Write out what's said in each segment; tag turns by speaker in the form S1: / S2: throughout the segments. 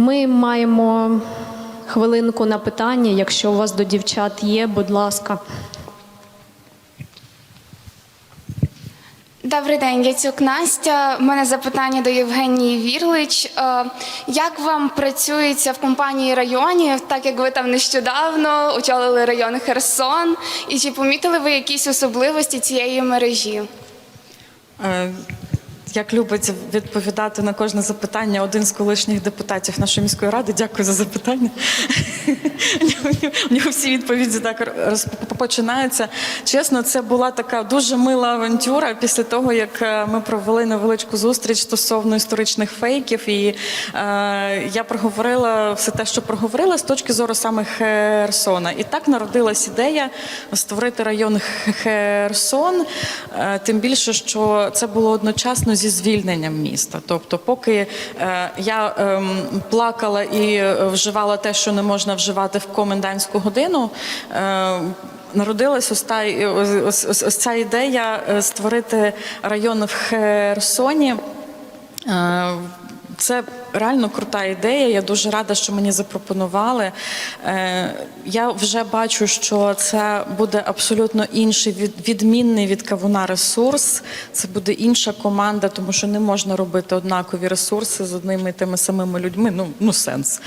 S1: Ми маємо хвилинку на питання. Якщо у вас до дівчат є, будь ласка.
S2: Добрий день, Яцюк Настя. У мене запитання до Євгенії Вірлич. Е, Як вам працюється в компанії районів, так як ви там нещодавно очолили район Херсон? І чи помітили ви якісь особливості цієї мережі?
S3: Як любить відповідати на кожне запитання один з колишніх депутатів нашої міської ради, дякую за запитання. У нього всі відповіді так розпочинаються. Чесно, це була така дуже мила авантюра після того, як е, ми провели невеличку зустріч стосовно історичних фейків. І е, я проговорила все те, що проговорила з точки зору саме Херсона. І так народилась ідея створити район Херсон. Е, Тим більше, що це було одночасно зі звільненням міста. Тобто, поки е, я ем, плакала і е, вживала те, що не можна вживати в комендантську годину. е, Народилась ось, та, ось, ось, ось ця ідея е, створити район в Херсоні. Е, Це реально крута ідея. Я дуже рада, що мені запропонували. Е, Я вже бачу, що це буде абсолютно інший від- відмінний від кавуна ресурс. Це буде інша команда, тому що не можна робити однакові ресурси з одними і тими самими людьми. Ну, ну сенс.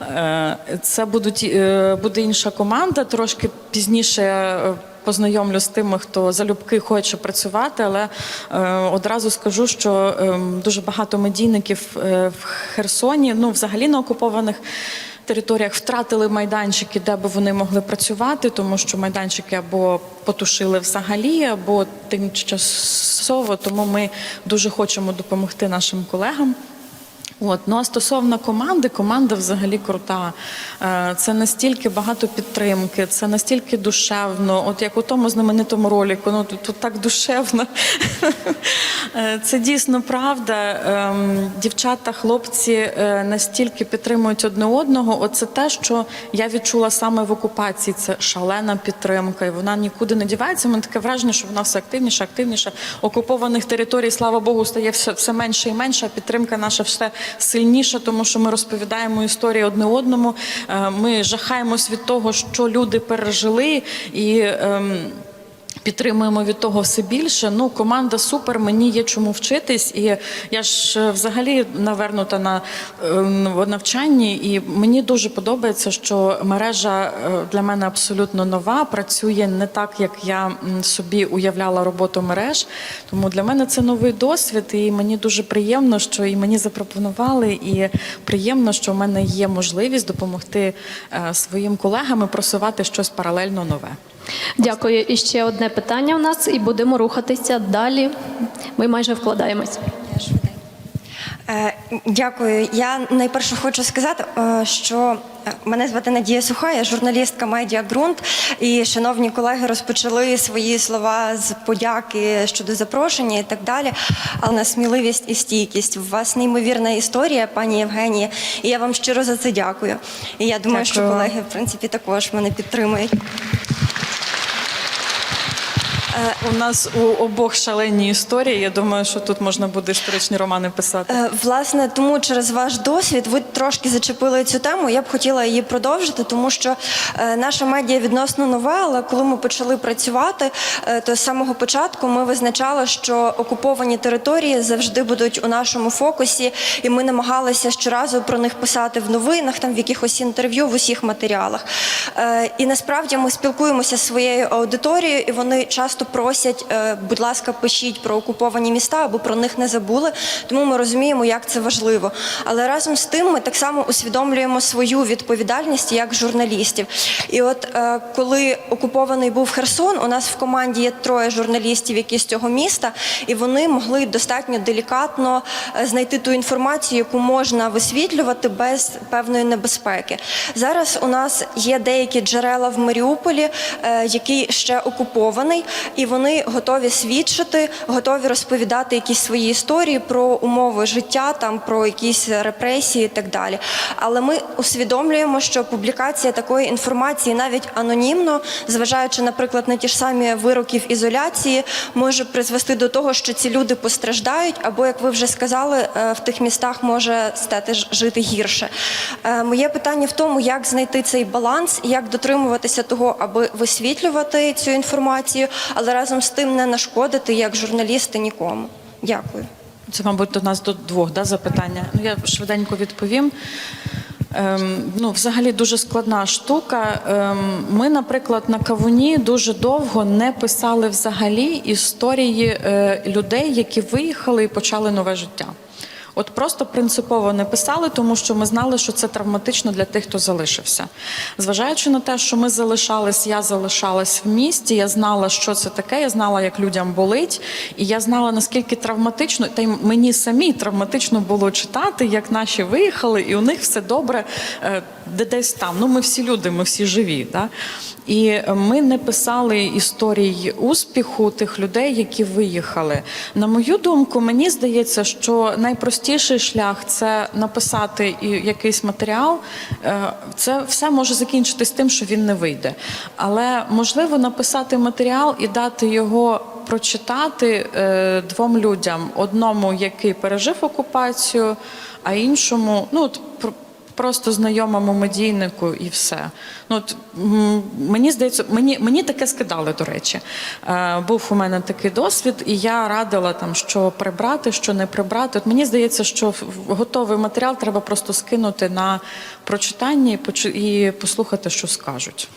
S3: Е, Це будуть е, буде інша команда. Трошки пізніше. Познайомлю з тими, хто залюбки хоче працювати, але е, одразу скажу, що е, дуже багато медійників е, в Херсоні, ну взагалі на окупованих територіях, втратили майданчики, де би вони могли працювати, тому що майданчики або потушили взагалі, або тимчасово. Тому ми дуже хочемо допомогти нашим колегам. От, ну а стосовно команди, команда взагалі крута. Е, Це настільки багато підтримки, це настільки душевно. От як у тому знаменитому ролику, ну тут, тут так душевно. Е, Це дійсно правда. Ем, Дівчата, хлопці е, настільки підтримують одне одного. Оце те, що я відчула саме в окупації. Це шалена підтримка, і вона нікуди не дівається. У таке враження, що вона все активніше, активніше. Окупованих територій, слава Богу, стає все, все менше і менше. а Підтримка наша все сильніша, тому що ми розповідаємо історії одне одному. Е, Ми жахаємось від того, що люди пережили і. Підтримуємо від того все більше. Ну, команда супер, мені є чому вчитись. І я ж е, взагалі навернута на е, навчанні, і мені дуже подобається, що мережа е, для мене абсолютно нова. Працює не так, як я собі уявляла роботу мереж. Тому для мене це новий досвід, і мені дуже приємно, що і мені запропонували, і приємно, що в мене є можливість допомогти своїм колегам просувати щось паралельно нове.
S1: Дякую. І ще одне питання у нас, і будемо рухатися далі. Ми майже вкладаємось.
S4: Е, Дякую. Я найперше хочу сказати, е, що е, мене звати Надія Суха, я журналістка медіа Ґрунт. І шановні колеги розпочали свої слова з подяки щодо запрошення і так далі. Але на сміливість і стійкість. У вас неймовірна історія, пані Євгенія, і я вам щиро за це дякую. І я думаю, що колеги, в принципі, також мене підтримують.
S3: У нас у обох шалені історії. Я думаю, що тут можна буде історичні романи писати.
S4: Е, Власне, тому через ваш досвід ви трошки зачепили цю тему. Я б хотіла її продовжити, тому що е, наша медіа відносно нова, але коли ми почали працювати, е, то з самого початку ми визначали, що окуповані території завжди будуть у нашому фокусі, і ми намагалися щоразу про них писати в новинах, там в якихось інтерв'ю, в усіх матеріалах. Е, І насправді ми спілкуємося зі своєю аудиторією, і вони часто просять, е, будь ласка, пишіть про окуповані міста, аби про них не забули. Тому ми розуміємо, як це важливо. Але разом з тим ми так само усвідомлюємо свою відповідальність як журналістів. І от е, коли окупований був Херсон, у нас в команді є троє журналістів, які з цього міста, і вони могли достатньо делікатно е, знайти ту інформацію, яку можна висвітлювати без певної небезпеки. Зараз у нас є деякі джерела в Маріуполі, який ще окупований, і вони готові свідчити, готові розповідати якісь свої історії про умови життя, там про якісь репресії і так далі. Але ми усвідомлюємо, що публікація такої інформації навіть анонімно, зважаючи, наприклад, на ті ж самі вироки в ізоляції, може призвести до того, що ці люди постраждають, або, як ви вже сказали, е, в тих містах може стати жити гірше. Е, Моє питання в тому, як знайти цей баланс, як дотримуватися того, аби висвітлювати цю інформацію, але разом з тим не нашкодити як журналісти нікому. Дякую.
S3: Це, мабуть, до нас до двох да, запитання. Ну, я швиденько відповім. Ем, ну, взагалі дуже складна штука. Ем, ми, наприклад, на Кавуні дуже довго не писали взагалі історії е, людей, які виїхали і почали нове життя. От просто принципово не писали, тому що ми знали, що це травматично для тих, хто залишився. Зважаючи на те, що ми залишались, я залишалась в місті, я знала, що це таке, я знала, як людям болить, і я знала, наскільки травматично, та й мені самі травматично було читати, як наші виїхали, і у них все добре е, де десь там. Ну, ми всі люди, ми всі живі. Да? І е, ми не писали історій успіху тих людей, які виїхали. На мою думку, мені здається, що найпростіший шлях це написати якийсь матеріал. Е, Це все може закінчитись тим, що він не вийде. Але можливо написати матеріал і дати його прочитати е, двом людям: одному, який пережив окупацію, а іншому, ну от просто знайомому медійнику і все. Ну, от, мені здається, мені, мені таке скидали, до речі. Е, був у мене такий досвід, і я радила там, що прибрати, що не прибрати. От мені здається, що готовий матеріал треба просто скинути на прочитання і, і послухати, що скажуть.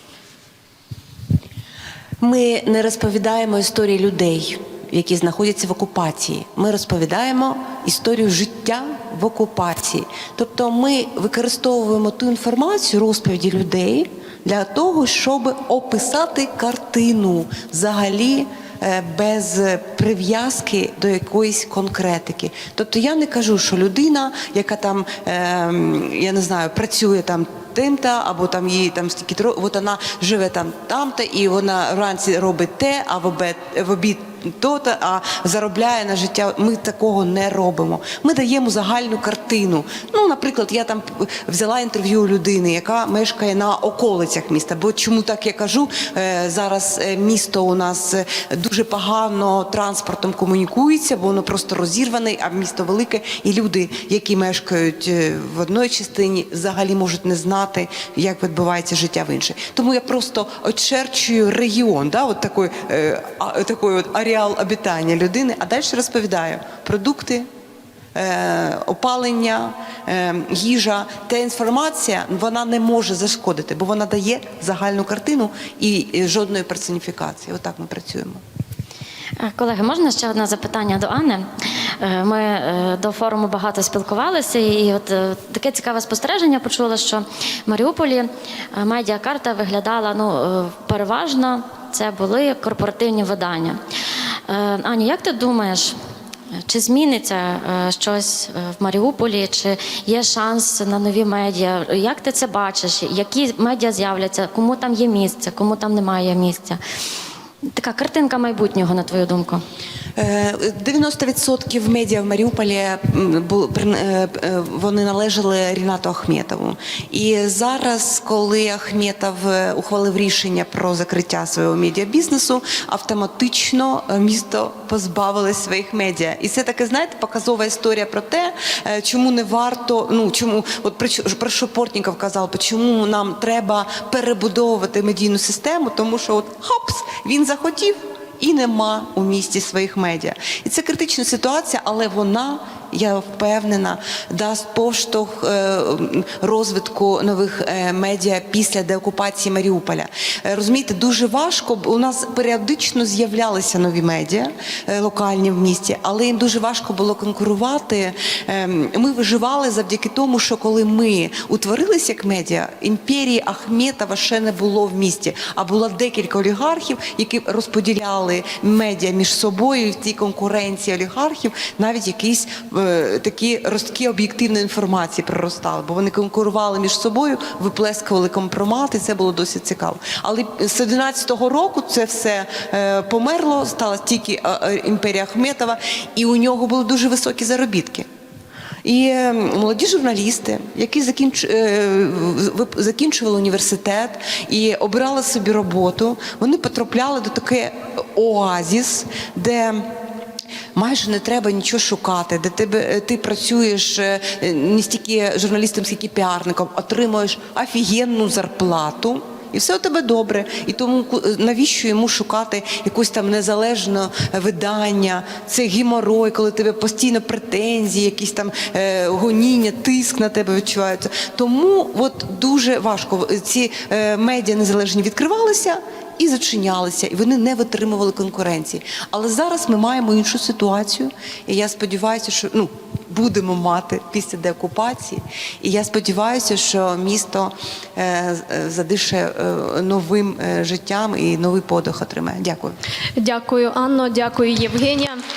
S5: Ми не розповідаємо історії людей, які знаходяться в окупації. Ми розповідаємо історію життя в окупації. Тобто ми використовуємо ту інформацію, розповіді людей для того, щоб описати картину взагалі. е, Без прив'язки до якоїсь конкретики. Тобто я не кажу, що людина, яка там, ем, я не знаю, працює там тим-то, або там їй там стільки от вона живе там там-то, і вона вранці робить те, а в обід то-то, а заробляє на життя. Ми такого не робимо. Ми даємо загальну картину. Ну, наприклад, я там взяла інтерв'ю у людини, яка мешкає на околицях міста. Бо чому так я кажу? Е, Зараз е, місто у нас е, дуже погано транспортом комунікується, бо воно просто розірване, а місто велике, і люди, які мешкають в одній частині, взагалі можуть не знати, як відбувається життя в іншій. Тому я просто очерчую регіон, да, от такий, а, такий от ареал обітання людини, а далі розповідаю продукти. е, Опалення, е, їжа, та інформація вона не може зашкодити, бо вона дає загальну картину і жодної персоніфікації. Отак ми працюємо.
S6: Е, Колеги, можна ще одне запитання до Анни? Ми до форуму багато спілкувалися, і от таке цікаве спостереження почула, що в Маріуполі медіакарта виглядала ну, переважно це були корпоративні видання. Е, Аня, як ти думаєш? Чи зміниться е, щось е, в Маріуполі, чи є шанс на нові медіа? Як ти це бачиш? Які медіа з'являться? Кому там є місце, кому там немає місця? Така картинка майбутнього, на твою думку.
S5: Е, 90% медіа в Маріуполі е, е, вони належали Рінату Ахметову. І зараз, коли Ахметов е, ухвалив рішення про закриття свого медіабізнесу, автоматично е, місто позбавилось своїх медіа. І це таке, знаєте, показова історія про те, е, чому не варто, ну чому, от про, що- Портніков казав, чому нам треба перебудовувати медійну систему, тому що от хопс, він захотів і нема у місті своїх медіа. І це критична ситуація, але вона. Я впевнена, дасть поштовх е, розвитку нових е, медіа після деокупації Маріуполя. Е, Розумієте, дуже важко. У нас періодично з'являлися нові медіа локальні в місті, але їм дуже важко було конкурувати. Е, Ми виживали завдяки тому, що коли ми утворилися як медіа, імперії Ахметова ще не було в місті, а було декілька олігархів, які розподіляли медіа між собою в цій конкуренції олігархів навіть якийсь такі ростки об'єктивної інформації проростали, бо вони конкурували між собою, виплескували компромати. Це було досить цікаво. Але з 11-го року це все е, померло, стала тільки е, е, імперія Ахметова, і у нього були дуже високі заробітки. І е, молоді журналісти, які закінч... е, закінчували університет і обирали собі роботу, вони потрапляли до таке оазіс, де майже не треба нічого шукати, де тебе, е, ти працюєш е, не стільки журналістом, скільки піарником, отримуєш офігенну зарплату. І все у тебе добре. І тому ку- навіщо йому шукати якусь там незалежне видання? Це геморой, коли тебе постійно претензії, якісь там е, гоніння, тиск на тебе відчуваються. Тому от дуже важко ці е, медіа незалежні відкривалися. І зачинялися, і вони не витримували конкуренції. Але зараз ми маємо іншу ситуацію, і я сподіваюся, що ну будемо мати після деокупації. І я сподіваюся, що місто е, задише е, новим е, життям і новий подих отримає. Дякую.
S1: Дякую, Анно, дякую, Євгенія.